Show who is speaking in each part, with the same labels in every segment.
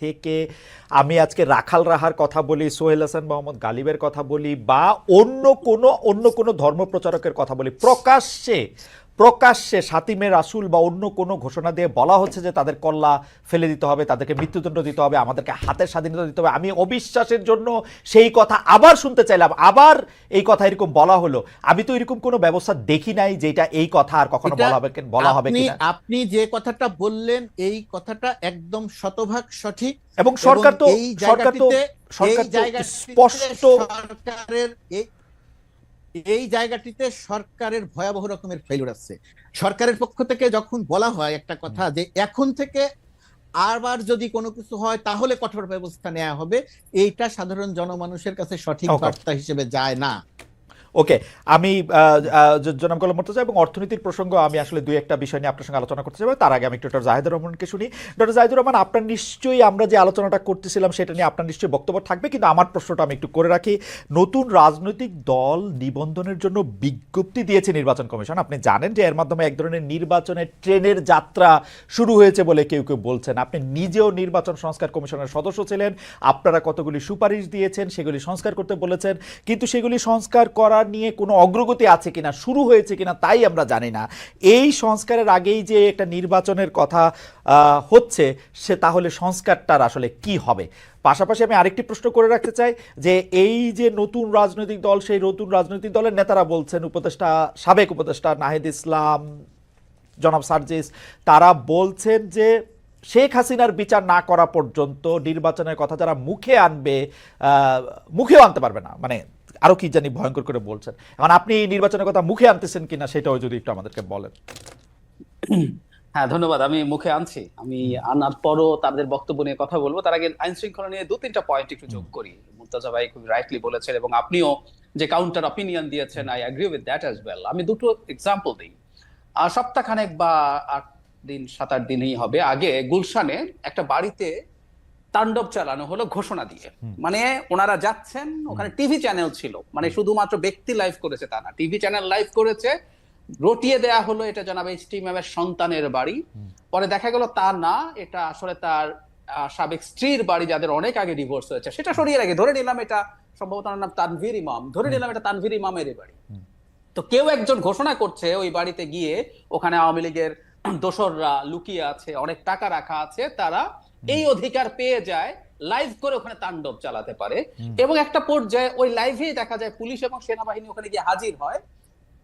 Speaker 1: থেকে আমি আজকে রাখাল রাহার কথা বলি, সোহেল হাসান, মোহাম্মদ গালিবের কথা বলি, বা অন্য কোনো অন্য কোনো ধর্মপ্রচারকের কথা বলি। প্রকাশ্যে প্রকাশ্যে সাতিমে রাসুল বা অন্য কোনো ঘোষণা দিয়ে বলা হচ্ছে যে তাদের কল্লা ফেলে দিতে হবে তাদেরকে মৃত্যুদণ্ড দিতে হবে আমাদেরকে হাতের স্বাধীনতা দিতে হবে। আমি অবিশ্বাসের জন্য সেই কথা আবার শুনতে চাইলাম। আবার এই কথা এরকম বলা হলো। আমি তো এরকম কোনো ব্যবস্থা দেখি নাই যেটা এই কথা আর কখনো বলা হবে বলা হবে
Speaker 2: আপনি আপনি যে কথাটা বললেন এই কথাটা একদম শতভাগ সঠিক
Speaker 1: এবং সরকার তো সরকার তো সরকার তো স্পষ্ট
Speaker 2: সরকারের এই জায়গাটিতে সরকারের ভয়াবহ রকমের ফেলিউর আছে সরকারের পক্ষ থেকে যখন বলা হয় একটা কথা যে এখন থেকে আরবার যদি কোনো কিছু হয় তাহলে কঠোর ব্যবস্থা নেওয়া হবে। এইটা সাধারণ জনমানুষের কাছে সঠিক. বার্তা হিসেবে যায় না।
Speaker 1: ওকে আমি জনাব গোলাম মোর্তজা এবং অর্থনীতির প্রসঙ্গ আমি আসলে দুই একটা বিষয় নিয়ে আপনার সঙ্গে আলোচনা করতে চাই তার আগে আমি ডক্টর জাহিদুর রহমানকে শুনি। ডক্টর জাহিদুর রহমান, আপনার নিশ্চয়ই আমরা যে আলোচনাটা করতেছিলাম সেটা নিয়ে আপনার নিশ্চয়ই বক্তব্য থাকবে, কিন্তু আমার প্রশ্নটা আমি একটু করে রাখি। নতুন রাজনৈতিক দল নিবন্ধনের জন্য বিজ্ঞপ্তি দিয়েছে নির্বাচন কমিশন। আপনি জানেন যে এর মাধ্যমে এক ধরনের নির্বাচনের ট্রেনের যাত্রা শুরু হয়েছে বলে কেউ কেউ বলছেন। আপনি নিজেও নির্বাচন সংস্কার কমিশনের সদস্য ছিলেন। আপনারা কতগুলি সুপারিশ দিয়েছেন সেগুলি সংস্কার করতে বলেছেন। কিন্তু সেগুলি সংস্কার করা নিয়ে কোনো অগ্রগতি আছে কিনা, শুরু হয়েছে কিনা তাই আমরা জানি না। এই সংস্কারের আগেই যে একটা নির্বাচনের কথা হচ্ছে, সে তাহলে সংস্কারটার আসলে কি হবে? পাশাপাশি আমি আরেকটি প্রশ্ন করে রাখতে চাই যে, এই যে নতুন রাজনৈতিক দল, সেই নতুন রাজনৈতিক দলের নেতারা বলছেন, উপদেষ্টা, সাবেক উপদেষ্টা নাহিদ ইসলাম, জনাব সার্জিস, তারা বলছেন যে, শেখ হাসিনার বিচার না করা পর্যন্ত নির্বাচনের কথা যারা মুখে আনবে মুখেও আনতে পারবে না। মানে আরও কি জানি ভয়ঙ্কর করে বলছেন। এখন আপনি এই নির্বাচনের কথা মুখে আনতেছেন কিনা সেটাও যদি একটু আমাদেরকে বলেন।
Speaker 3: হ্যাঁ ধন্যবাদ। আমি মুখে আনছি। আমি আনার পরও তাদের বক্তব্য নিয়ে কথা বলব। তার আগে আইন শৃঙ্খলা নিয়ে দু তিনটা পয়েন্ট একটু যোগ করি। মুর্তাজা ভাই খুব রাইটলি বলেছেন এবং আপনিও যে কাউন্টার অপিনিয়ন দিয়েছেন I agree with that as well আমি দুটো এক্সাম্পল দিই। আর সপ্তাহখানেক বা আট দিন সাত আট দিনই হবে। আগে গুলশানে একটা বাড়িতে তাণ্ডব চালানো হলো ঘোষণা দিয়ে। মানে ওনারা যাচ্ছেন ওখানে টিভি চ্যানেল ছিল। মানে শুধুমাত্র ব্যক্তি লাইভ করেছে তা না টিভি চ্যানেল লাইভ করেছে রটিয়ে দেয়া হলো এটা জনাব টি ম্যামের সন্তানের বাড়ি। পরে দেখা গেল তা না এটা আসলে তার সাবেক স্ত্রীর বাড়ি যাদের অনেক আগে ডিভোর্স হয়েছে। সেটা সরিয়ে রাখে ধরে নিলাম এটা সম্ভবত নাম তানভীর ইমাম ধরে নিলাম এটা তানভীর ইমামেরই বাড়ি। তো কেউ একজন ঘোষণা করছে ওই বাড়িতে গিয়ে ওখানে আওয়ামী লীগের দোসররা লুকিয়ে আছে অনেক টাকা রাখা আছে তারা এই অধিকার পেয়ে যায় লাইভ করে ওখানে তাণ্ডব চালাতে পারে। এবং একটা পর্যায়ে ওই লাইভেই দেখা যায় পুলিশ এবং সেনাবাহিনী ওখানে গিয়ে হাজির হয়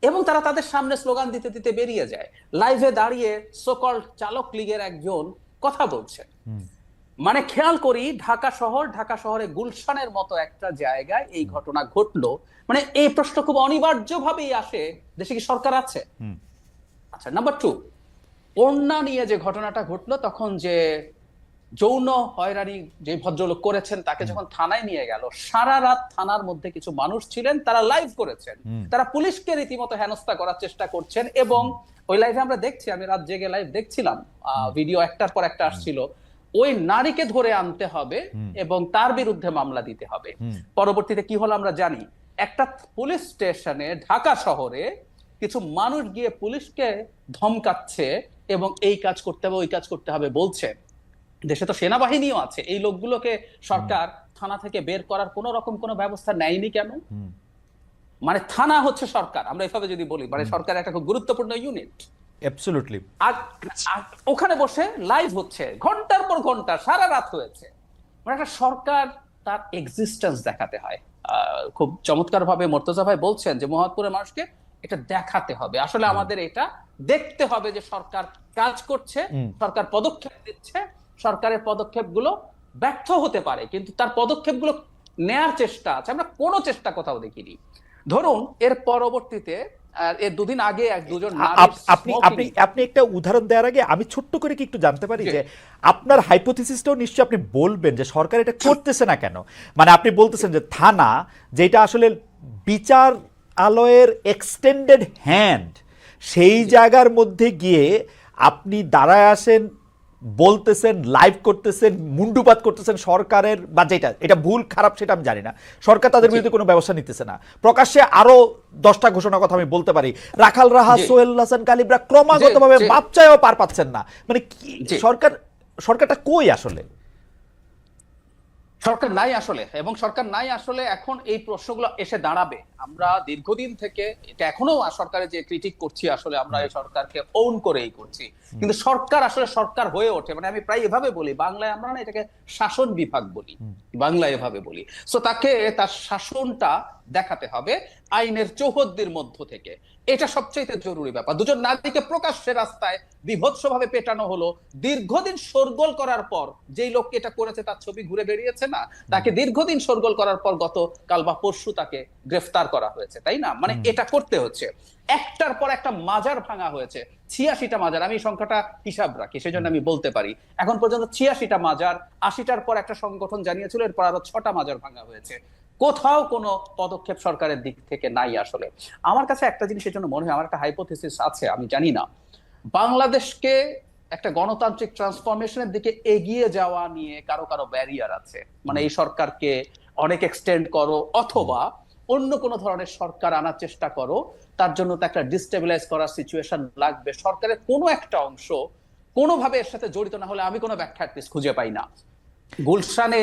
Speaker 3: এবং তারা তাদের সামনে স্লোগান দিতে দিতে বেরিয়ে যায়। লাইভে দাঁড়িয়ে সকল চালক লীগের একজন কথা বলছেন মানে খেয়াল করি ঢাকা শহর ঢাকা শহরে গুলশানের মতো একটা জায়গায় এই ঘটনা ঘটলো। মানে এই প্রশ্ন খুব অনিবার্যভাবেই আসে। দেশে কি সরকার আছে? আচ্ছা নাম্বার টু ওড়না নিয়ে যে ঘটনাটা ঘটলো তখন যে যৌন হয়রানি যে ভদ্রলোক করেছেন তাকে যখন থানায় নিয়ে গেল সারা রাত থানার মধ্যে কিছু মানুষ ছিলেন তারা লাইভ করেছেন। তারা পুলিশকে রীতিমতো হেনস্থা করার চেষ্টা করছেন এবং ওই লাইভে আমরা দেখছি আমি রাত জেগে লাইভ দেখছিলাম ভিডিও একটার পর একটা আসছিল। ওই নারীকে ধরে আনতে হবে এবং তার বিরুদ্ধে মামলা দিতে হবে। পরবর্তীতে কি হলো আমরা জানি একটা পুলিশ স্টেশনে ঢাকা শহরে কিছু মানুষ গিয়ে পুলিশকে ধমকাচ্ছে এবং এই কাজ করতে হবে ওই কাজ করতে হবে বলছে। দেশে তো সেনাবাহিনীও আছে। এই লোকগুলোকে সরকার থানা থেকে বের করার কোন রকম কোনো ব্যবস্থা নেয়নি কেন? মানে থানা হচ্ছে সরকার আমরা এভাবে যদি বলি মানে সরকার একটা খুব গুরুত্বপূর্ণ ইউনিট
Speaker 1: অ্যাবসলিউটলি
Speaker 3: আর ওখানে বসে লাইভ হচ্ছে ঘণ্টার পর ঘণ্টা সারা রাত হয়েছে। মানে একটা সরকার তার এক্সিস্টেন্স দেখাতে হয়। আহ, খুব চমৎকার ভাবে মোর্তজা ভাই বলছেন যে মোহাম্মদপুরের মানুষকে এটা দেখাতে হবে। আসলে আমাদের এটা দেখতে হবে যে সরকার কাজ করছে সরকার পদক্ষেপ দিচ্ছে সরকারের পদক্ষেপগুলো ব্যর্থ হতে পারে কিন্তু তার পদক্ষেপগুলো নেয়ার চেষ্টা আছে। আমরা কোনো চেষ্টা কোথাও দেখিনি। ধরুন এর পরবর্তীতে এর দুদিন আগে এক দুজন
Speaker 1: আপ- আপনি আপনি আপনি একটা উদাহরণ দেওয়ার আগে আমি ছোট্ট করে কি একটু জানতে পারি যে আপনার হাইপোথিসিসটাও নিশ্চয়ই আপনি বলবেন যে সরকার এটা করতেছে না কেন? মানে আপনি বলতেছেন যে থানা যেটা আসলে বিচার আলয়ের এক্সটেন্ডেড হ্যান্ড সেই জায়গার মধ্যে গিয়ে আপনি দাঁড়ায় আসেন বলতেছেন লাইভ করতেছেন মুন্ডুপাত করতেছেন সরকারের বা যেটা এটা ভুল খারাপ সেটা আমি জানি না। সরকার তাদের বিরুদ্ধে কোনো ব্যবস্থা নিতেছে না। প্রকাশ্যে আরও দশটা ঘোষণা কথা আমি বলতে পারি। রাখাল রাহা সোহেল হাসান কালিবরা ক্রমাগতভাবে
Speaker 3: ভাবে জি।
Speaker 1: পার পাচ্ছেন না। মানে কি সরকার সরকারটা কই আসলে?
Speaker 3: সরকার নাই আসলে এবং সরকার নাই আসলে এখন এই প্রশ্নগুলো এসে দাঁড়াবে। আমরা দীর্ঘদিন থেকে এটা এখনও সরকারের যে ক্রিটিক করছি আসলে আমরা এই সরকারকে ওন করেই করছি। কিন্তু সরকার আসলে সরকার হয়ে ওঠে মানে আমি প্রায় এভাবে বলি বাংলায় আমরা না এটাকে শাসন বিভাগ বলি বাংলায় এভাবে বলি। তো তাকে তার শাসনটা দেখাতে হবে আইনের চৌহদ্দির মধ্য থেকে। এটা সবচেয়ে জরুরি ব্যাপার। দুজন নারীকে প্রকাশ্যে রাস্তায় বিভৎসভাবে পেটানো হলো। দীর্ঘদিন শোরগোল করার পর যেই লোককে এটা করেছে তার ছবি ঘুরে বেরিয়েছে না? তাকে দীর্ঘদিন শোরগোল করার পর গত কাল বা পরশু তাকে গ্রেফতার করা হয়েছে তাই না? মানে এটা করতে হচ্ছে। একটার পর একটা মাজার ভাঙা হয়েছে। ছিয়াশিটা মাজার। আমি সংখ্যাটা হিসাব রাখি সেই জন্য আমি বলতে পারি। এখন পর্যন্ত ছিয়াশিটা মাজার আশিটার পর একটা সংগঠন জানিয়েছিল এরপর আরও ছটা মাজার ভাঙা হয়েছে। কোথাও কোনো পদক্ষেপ সরকারের দিক থেকে নাই আসলে। আমার কাছে একটা জিনিসের জন্য মনে হয়, আমার একটা হাইপোথিসিস আছে, আমি জানি না। বাংলাদেশকে একটা গণতান্ত্রিক ট্রান্সফরমেশনের দিকে এগিয়ে যাওয়া নিয়ে কারও কারও ব্যারিয়ার আছে। মানে এই সরকারকে অনেক এক্সটেন্ড করো, অথবা অন্য কোনো ধরনের সরকার আনার চেষ্টা করো, তার জন্য তো একটা ডিস্টেবিলাইজ করার সিচুয়েশন লাগবে। সরকারের কোনো একটা অংশ কোনোভাবে এর সাথে জড়িত না হলে আমি কোনো ব্যাখ্যা খুঁজে পাই না। গুলশানে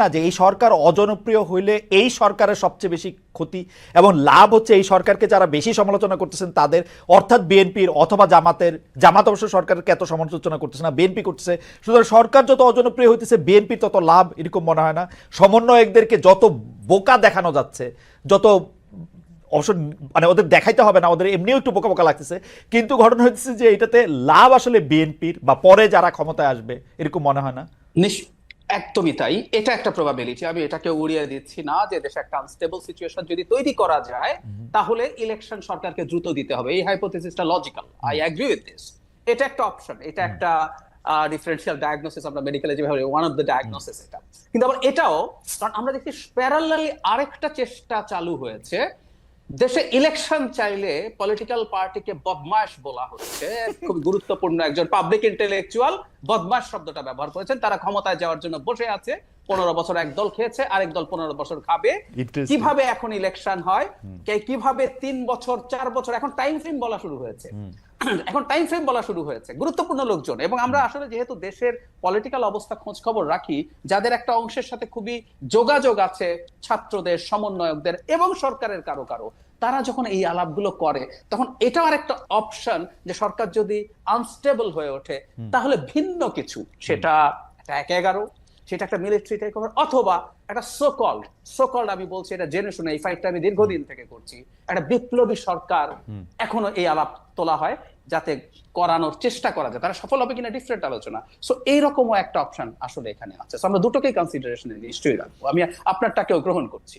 Speaker 1: না যে এই সরকার অজনপ্রিয় হইলে এই সরকারের সবচেয়ে বেশি ক্ষতি এবং লাভ হচ্ছে এই সরকারকে যারা বেশি সমালোচনা করতেছেন তাদের, অর্থাৎ বিএনপির অথবা জামাতের, জামাত অবশ্য সরকারকে এত সমালোচনা করতেছে না, বিএনপি করতেছে। সুতরাং সরকার যত অজনপ্রিয় হইতেছে বিএনপির তত লাভ এরকম মনে হয় না। সমন্বয়কদেরকে যত বোকা দেখানো যাচ্ছে, যত অবশ্য মানে ওদের দেখাইতে হবে না, ওদের এমনিও একটু বোকা বোকা লাগতেছে। কিন্তু ঘটনা হচ্ছে যে এটাতে লাভ আসলে বিএনপির বা পরে যারা ক্ষমতায় আসবে, এরকম মনে হয় না?
Speaker 3: একদমই তাই। এটা একটা প্রবাবিলিটি আমি এটাকে উড়িয়ে দিচ্ছি না যে দেশে একটা আনস্টেবল সিচুয়েশন যদি তৈরি করা যায় তাহলে ইলেকশন সরকারকে দ্রুত দিতে হবে। এই হাইপোথিসিসটা logical I agree with this এটা একটা অপশন এটা একটা ডিফারেন্সিয়াল ডায়াগনোসিস আমরা মেডিকেলে যেভাবে ওয়ান অফ দ্য ডায়াগনোসিস এটা। কিন্তু আবার এটাও কারণ আমরা দেখছি প্যারালালি আরেকটা চেষ্টা চালু হয়েছে দেশে ইলেকশন চাইলে পলিটিক্যাল পার্টিকে বদমাস বলা হচ্ছে। খুব গুরুত্বপূর্ণ একজন পাবলিক ইন্টেলেকচুয়াল বদমাস শব্দটা ব্যবহার করেছেন। তারা ক্ষমতায় যাওয়ার জন্য বসে আছে। পনেরো বছর এক দল খেয়েছে আরেক দল পনেরো বছর খাবে। কীভাবে এখন ইলেকশন হয়? কীভাবে তিন বছর চার বছর এখন টাইম ফ্রেম বলা শুরু হয়েছে। এখন টাইম ফ্রেম বলা শুরু হয়েছে। গুরুত্বপূর্ণ লোকজন। এবং আমরা আসলে যেহেতু দেশের পলিটিক্যাল অবস্থা খোঁজ খবর রাখি যাদের একটা অংশের সাথে খুবই যোগাযোগ আছে ছাত্রদের সমন্বয়কদের এবং সরকারের কারও কারও তারা যখন এই আলাপগুলো করে তখন এটাও আর একটা অপশন যে সরকার যদি আনস্টেবল হয়ে ওঠে তাহলে ভিন্ন কিছু। সেটা এক এগারো সেটা একটা মিলিটারি টেক অথবা একটা সোকল সোকল আমি বলছি এটা জেনে শুনে এই ফাইটটা আমি দীর্ঘদিন থেকে করছি। একটা বিপ্লবী সরকার এখনও এই আলাপ তোলা হয় যাতে করানোর চেষ্টা করা যায়। তারা সফল হবে কিনা ডিফারেন্ট আলোচনা। সো এইরকমও একটা অপশন আসলে এখানে আছে। আমরা দুটোকেই কনসিডারেশনে নিশ্চয়ই রাখব। আমি আপনারটাকেও গ্রহণ করছি।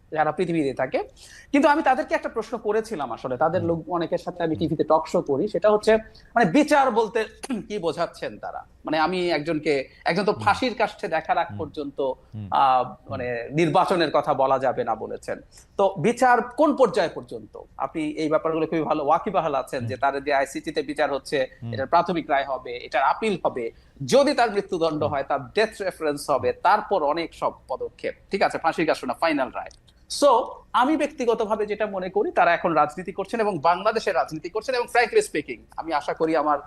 Speaker 3: সারা পৃথিবীতে থাকে। কিন্তু আমি তাদেরকে একটা প্রশ্ন করেছিলাম আসলে। তাদের লোক অনেকের সাথে আমি টিভিতে টক শো করি। সেটা হচ্ছে মানে বিচার বলতে কি বোঝাচ্ছেন তারা? মানে আমি একজনকে একজন তো ফাঁসির কাছে দেখার আগ পর্যন্ত মানে নির্বাচনের কথা বলা যাবে না বলেছেন। তো বিচার কোন পর্যায় পর্যন্ত? আপনি এই ব্যাপারগুলো খুবই ভালো ওয়াকিবাহাল আছেন যে তার যে আইসিটি তে বিচার হচ্ছে এটার প্রাথমিক রায় হবে এটার আপিল হবে। যদি তার মৃত্যুদণ্ড হয় তার ডেথ রেফারেন্স হবে তারপর অনেক সব পদক্ষেপ। ঠিক আছে? ফাঁসির কাছে না ফাইনাল রায়। সো আমি ব্যক্তিগতভাবে যেটা মনে করি তারা এখন রাজনীতি করছেন এবং বাংলাদেশের রাজনীতি করছেন এবং ফ্র্যাঙ্কলি স্পিকিং আমি আশা করি আমার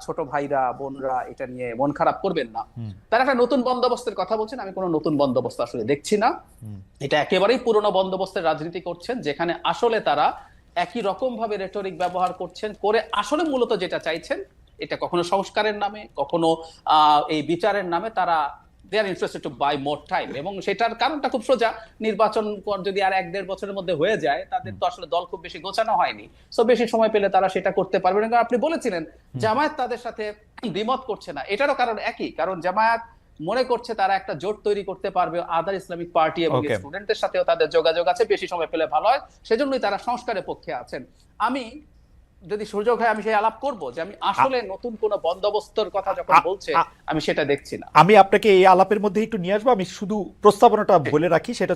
Speaker 3: ছোট ভাইরা বোনরা এটা নিয়ে মন খারাপ করবেন না। তারা একটা নতুন বন্দোবস্তের কথা বলছেন আমি কোনো নতুন বন্দোবস্ত আসলে দেখছি না। এটা একেবারেই পুরনো বন্দোবস্তের রাজনীতি করছেন যেখানে আসলে তারা একই রকম ভাবে রেটরিক ব্যবহার করছেন করে আসলে মূলত যেটা চাইছেন এটা কখনো সংস্কারের নামে কখনো আহ, এই বিচারের নামে তারা they are interested to buy more time এবং সেটার কারণটা খুব সোজা। নির্বাচন পর যদি আর এক দেড় বছরের মধ্যে হয়ে যায় তাদের তো আসলে দল খুব বেশি গোছানো হয়নি। সো বেশি সময় পেলে তারা সেটা করতে পারবে না। আপনি বলেছিলেন জামায়াত তাদের সাথে দ্বিমত করছে না। এটারও কারণ একই। কারণ জামায়াত মনে করছে তারা একটা জোট তৈরি করতে পারবে আদার ইসলামিক পার্টি এবং. স্টুডেন্টদের সাথেও তাদের যোগাযোগ আছে বেশি সময় পেলে ভালো হয়। সেজন্যই তারা সংস্কারের পক্ষে আছেন। আমি যদি সুযোগ হয় আমি সেই আলাপ করব যে আমি আসলে নতুন কোন বন্দোবস্তর কথা যখন বলছে আমি সেটা দেখছি না।
Speaker 1: আমি আপনাকে এই আলাপের মধ্যে একটু নিয়ে আসব আমি শুধু প্রস্তাবনাটা বলে রাখি সেটা